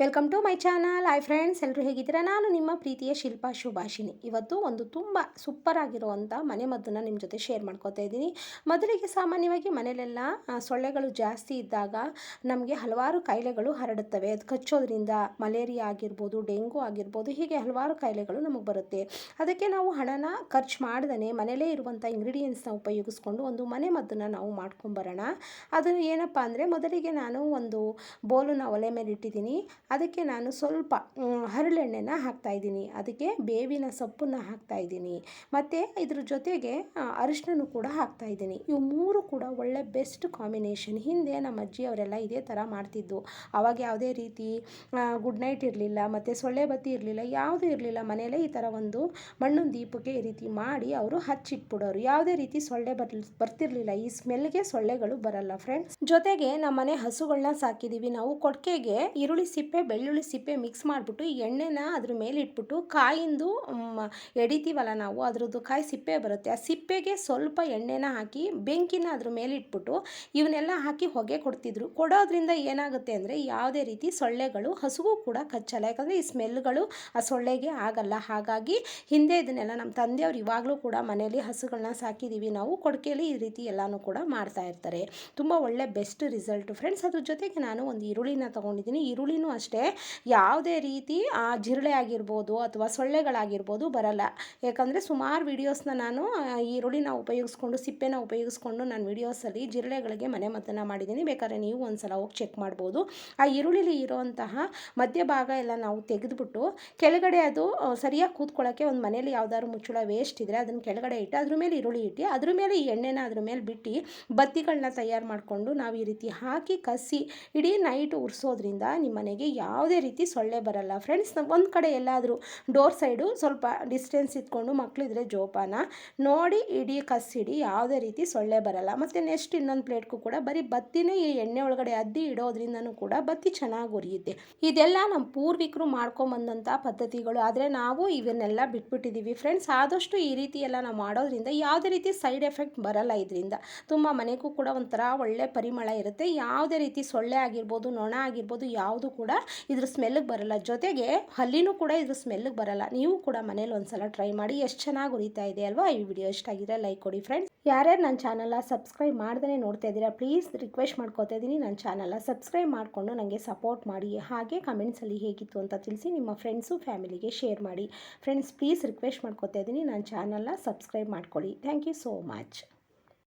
Welcome to my channel. Hi friends ಎಲ್ಲರೂ ಹೇಗಿದ್ದೀರಾ? ನಾನು ನಿಮ್ಮ ಪ್ರೀತಿಯ ಶಿಲ್ಪಾ ಶುಭಾಷಿನಿ ಇವತ್ತು ಒಂದು ತುಂಬ ಸೂಪರ್ ಆಗಿರುವಂಥ ಮನೆ ಮದ್ದನ್ನು ನಿಮ್ಮ ಜೊತೆ ಶೇರ್ ಮಾಡ್ಕೋತಾ ಇದ್ದೀನಿ. ಮೊದಲಿಗೆ ಸಾಮಾನ್ಯವಾಗಿ ಮನೆಯಲ್ಲೆಲ್ಲ ಸೊಳ್ಳೆಗಳು ಜಾಸ್ತಿ ಇದ್ದಾಗ ನಮಗೆ ಹಲವಾರು ಕಾಯಿಲೆಗಳು ಹರಡುತ್ತವೆ. ಅದು ಕಚ್ಚೋದ್ರಿಂದ ಮಲೇರಿಯಾ ಆಗಿರ್ಬೋದು, ಡೆಂಗು ಆಗಿರ್ಬೋದು, ಹೀಗೆ ಹಲವಾರು ಕಾಯಿಲೆಗಳು ನಮಗೆ ಬರುತ್ತೆ. ಅದಕ್ಕೆ ನಾವು ಹಣನ ಖರ್ಚು ಮಾಡದೇ ಮನೆಯಲ್ಲೇ ಇರುವಂಥ ಇಂಗ್ರೀಡಿಯೆಂಟ್ಸ್ನ ಉಪಯೋಗಿಸ್ಕೊಂಡು ಒಂದು ಮನೆ ಮದ್ದನ್ನು ನಾವು ಮಾಡ್ಕೊಂಬರೋಣ. ಅದು ಏನಪ್ಪ ಅಂದರೆ, ಮೊದಲಿಗೆ ನಾನು ಒಂದು ಬೋಲನ್ನು ಒಲೆ ಮೇಲೆ ಇಟ್ಟಿದ್ದೀನಿ ಅದಕ್ಕೆ ನಾನು ಸ್ವಲ್ಪ ಹರಳೆಣ್ಣೆನ ಹಾಕ್ತಾಯಿದ್ದೀನಿ ಅದಕ್ಕೆ ಬೇವಿನ ಸೊಪ್ಪನ್ನು ಹಾಕ್ತಾಯಿದ್ದೀನಿ ಮತ್ತು ಇದ್ರ ಜೊತೆಗೆ ಅರಿಶಿನೂ ಕೂಡ ಹಾಕ್ತಾಯಿದ್ದೀನಿ ಇವು ಮೂರು ಕೂಡ ಒಳ್ಳೆ ಬೆಸ್ಟ್ ಕಾಂಬಿನೇಷನ್ ಹಿಂದೆ ನಮ್ಮ ಅಜ್ಜಿಯವರೆಲ್ಲ ಇದೇ ಥರ ಮಾಡ್ತಿದ್ದು. ಅವಾಗ ಯಾವುದೇ ರೀತಿ ಗುಡ್ ನೈಟ್ ಇರಲಿಲ್ಲ, ಮತ್ತು ಸೊಳ್ಳೆ ಬತ್ತಿ ಇರಲಿಲ್ಲ, ಯಾವುದೂ ಇರಲಿಲ್ಲ. ಮನೆಯಲ್ಲೇ ಈ ಥರ ಒಂದು ಮಣ್ಣಿನ ದೀಪಕ್ಕೆ ಈ ರೀತಿ ಮಾಡಿ ಅವರು ಹಚ್ಚಿಟ್ಬಿಡೋರು. ಯಾವುದೇ ರೀತಿ ಸೊಳ್ಳೆ ಬರ್, ಬರ್ತಿರಲಿಲ್ಲ. ಈ ಸ್ಮೆಲ್ಗೆ ಸೊಳ್ಳೆಗಳು ಬರಲ್ಲ. ಫ್ರೆಂಡ್ಸ್ ಜೊತೆಗೆ ನಮ್ಮ ಮನೆ ಹಸುಗಳನ್ನ ಸಾಕಿದ್ದೀವಿ. ನಾವು ಕೊಟ್ಟಿಗೆಗೆ ಈರುಳ್ಳಿ ಸಿಪ್ಪೆ ಬೆಳ್ಳುಳ್ಳಿ ಸಿಪ್ಪೆ ಮಿಕ್ಸ್ ಮಾಡಿಬಿಟ್ಟು ಎಣ್ಣೆನ ಅದ್ರ ಮೇಲೆ ಇಟ್ಬಿಟ್ಟು ಕಾಯಿಂದು ಎಡಿತೀವಲ್ಲ ನಾವು ಅದರದ್ದು ಕಾಯಿ ಸಿಪ್ಪೆ ಬರುತ್ತೆ. ಆ ಸಿಪ್ಪೆಗೆ ಸ್ವಲ್ಪ ಎಣ್ಣೆನ ಹಾಕಿ, ಬೆಂಕಿನ ಅದ್ರ ಮೇಲೆ ಇಟ್ಬಿಟ್ಟು ಇವನ್ನೆಲ್ಲ ಹಾಕಿ ಹೊಗೆ ಕೊಡ್ತಿದ್ರು. ಕೊಡೋದ್ರಿಂದ ಏನಾಗುತ್ತೆ ಅಂದರೆ ಯಾವುದೇ ರೀತಿ ಸೊಳ್ಳೆಗಳು, ಹಸುಗೂ ಕೂಡ ಕಚ್ಚಲ್ಲ. ಯಾಕಂದರೆ ಈ ಸ್ಮೆಲ್ಗಳು ಆ ಸೊಳ್ಳೆಗೆ ಆಗಲ್ಲ. ಹಾಗಾಗಿ ಹಿಂದೆ ಇದನ್ನೆಲ್ಲ ನಮ್ಮ ತಂದೆಯವ್ರು ಇವಾಗಲೂ ಕೂಡ ಮನೆಯಲ್ಲಿ ಹಸುಗಳನ್ನ ಸಾಕಿದ್ದೀವಿ ನಾವು ಕೊಡ್ಕೆಯಲ್ಲಿ ಈ ರೀತಿ ಎಲ್ಲನೂ ಕೂಡ ಮಾಡ್ತಾ ಇರ್ತಾರೆ. ತುಂಬ ಒಳ್ಳೆ ಬೆಸ್ಟ್ ರಿಸಲ್ಟ್. ಫ್ರೆಂಡ್ಸ್, ಅದ್ರ ಜೊತೆಗೆ ನಾನು ಒಂದು ಈರುಳ್ಳಿನ ತೊಗೊಂಡಿದ್ದೀನಿ. ಈರುಳ್ಳಿನೂ ಅಷ್ಟೇ ಯಾವುದೇ ರೀತಿ ಆ ಜಿರಳೆ ಆಗಿರ್ಬೋದು ಅಥವಾ ಸೊಳ್ಳೆಗಳಾಗಿರ್ಬೋದು ಬರಲ್ಲ. ಯಾಕಂದರೆ ಸುಮಾರು ವೀಡಿಯೋಸ್ನ ನಾನು ಈರುಳ್ಳಿನ ಉಪಯೋಗಿಸ್ಕೊಂಡು, ಸಿಪ್ಪೆನ ಉಪಯೋಗಿಸ್ಕೊಂಡು ನಾನು ವೀಡಿಯೋಸಲ್ಲಿ ಜಿರಳೆಗಳಿಗೆ ಮನೆ ಮದ್ದನ್ನು ಮಾಡಿದ್ದೀನಿ. ಬೇಕಾದ್ರೆ ನೀವು ಒಂದ್ಸಲ ಹೋಗಿ ಚೆಕ್ ಮಾಡ್ಬೋದು. ಆ ಈರುಳ್ಳಿಲಿ ಇರೋಂತಹ ಮಧ್ಯಭಾಗ ಎಲ್ಲ ನಾವು ತೆಗೆದುಬಿಟ್ಟು, ಕೆಳಗಡೆ ಅದು ಸರಿಯಾಗಿ ಕೂತ್ಕೊಳ್ಳೋಕ್ಕೆ ಒಂದು ಮನೇಲಿ ಯಾವ್ದಾದ್ರು ಮುಚ್ಚಳ ವೇಸ್ಟ್ ಇದ್ದರೆ ಅದನ್ನು ಕೆಳಗಡೆ ಇಟ್ಟು, ಅದ್ರ ಮೇಲೆ ಈರುಳ್ಳಿ ಇಟ್ಟು, ಅದ್ರ ಮೇಲೆ ಈ ಎಣ್ಣೆನ ಅದ್ರ ಮೇಲೆ ಬಿಟ್ಟು ಬತ್ತಿಗಳನ್ನ ತಯಾರು ಮಾಡಿಕೊಂಡು ನಾವು ಈ ರೀತಿ ಹಾಕಿ, ಕಸಿ, ಇಡೀ ನೈಟ್ ಉರಿಸೋದ್ರಿಂದ ನಿಮ್ಮ ಮನೆಗೆ ಯಾವುದೇ ರೀತಿ ಸೊಳ್ಳೆ ಬರಲ್ಲ. ಫ್ರೆಂಡ್ಸ್ ಒಂದು ಕಡೆ ಎಲ್ಲಾದರೂ ಡೋರ್ ಸೈಡು ಸ್ವಲ್ಪ ಡಿಸ್ಟೆನ್ಸ್ ಇಟ್ಕೊಂಡು ಮಕ್ಕಳಿದ್ರೆ ಜೋಪಾನ. ನೋಡಿ ಇಡೀ, ಕಸ್ಸಿಡಿ, ಯಾವುದೇ ರೀತಿ ಸೊಳ್ಳೆ ಬರಲ್ಲ. ಮತ್ತು ನೆಕ್ಸ್ಟ್ ಇನ್ನೊಂದು ಪ್ಲೇಟ್ಗೂ ಕೂಡ ಬರೀ ಬತ್ತಿನೇ ಈ ಎಣ್ಣೆ ಒಳಗಡೆ ಅದ್ದಿ ಇಡೋದ್ರಿಂದನೂ ಕೂಡ ಬತ್ತಿ ಚೆನ್ನಾಗಿ ಉರಿಯುತ್ತೆ. ಇದೆಲ್ಲ ನಮ್ಮ ಪೂರ್ವಿಕರು ಮಾಡ್ಕೊಂಬಂದಂಥ ಪದ್ಧತಿಗಳು. ಆದರೆ ನಾವು ಇವನ್ನೆಲ್ಲ ಬಿಟ್ಬಿಟ್ಟಿದ್ದೀವಿ ಫ್ರೆಂಡ್ಸ್ ಆದಷ್ಟು ಈ ರೀತಿ ಎಲ್ಲ ನಾವು ಮಾಡೋದ್ರಿಂದ ಯಾವುದೇ ರೀತಿ ಸೈಡ್ ಎಫೆಕ್ಟ್ ಬರಲ್ಲ ಇದರಿಂದ. ತುಂಬ ಮನೆಗೂ ಕೂಡ ಒಂಥರ ಒಳ್ಳೆ ಪರಿಮಳ ಇರುತ್ತೆ. ಯಾವುದೇ ರೀತಿ ಸೊಳ್ಳೆ ಆಗಿರ್ಬೋದು, ನೊಣ ಆಗಿರ್ಬೋದು, ಯಾವುದು ಕೂಡ ಇದ್ರ ಸ್ಮೆಲ್ಗೆ ಬರಲ್ಲ. ಜೊತೆಗೆ ಹಲ್ಲಿನೂ ಕೂಡ ಇದ್ರ ಸ್ಮೆಲ್ಗೆ ಬರಲ್ಲ. ನೀವು ಕೂಡ ಮನೇಲಿ ಒಂದ್ಸಲ ಟ್ರೈ ಮಾಡಿ ಎಷ್ಟು ಚೆನ್ನಾಗಿ ಉರಿತಾ ಇದೆ ಅಲ್ವಾ? ಈ ವಿಡಿಯೋ ಇಷ್ಟ ಆಗಿದ್ರೆ ಲೈಕ್ ಕೊಡಿ ಫ್ರೆಂಡ್ಸ್ ಯಾರ್ಯಾರು ನನ್ನ ಚಾನಲ್ನ ಸಬ್ಸ್ಕ್ರೈಬ್ ಮಾಡ್ದೇ ನೋಡ್ತಾ ಇದ್ದೀರಾ ಪ್ಲೀಸ್ ರಿಕ್ವೆಸ್ಟ್ ಮಾಡ್ಕೋತಾ ಇದ್ದೀನಿ. ನನ್ನ ಚಾನಲ್ನ ಸಬ್ಸ್ಕ್ರೈಬ್ ಮಾಡಿಕೊಂಡು ನನಗೆ ಸಪೋರ್ಟ್ ಮಾಡಿ. ಹಾಗೆ ಕಮೆಂಟ್ಸಲ್ಲಿ ಹೇಗಿತ್ತು ಅಂತ ತಿಳಿಸಿ ನಿಮ್ಮ ಫ್ರೆಂಡ್ಸು ಫ್ಯಾಮಿಲಿಗೆ ಶೇರ್ ಮಾಡಿ. ಫ್ರೆಂಡ್ಸ್ ಪ್ಲೀಸ್ ರಿಕ್ವೆಸ್ಟ್ ಮಾಡ್ಕೋತಾ ಇದ್ದೀನಿ. ನನ್ನ ಚಾನಲ್ನ ಸಬ್ಸ್ಕ್ರೈಬ್ ಮಾಡ್ಕೊಳ್ಳಿ. Thank you so much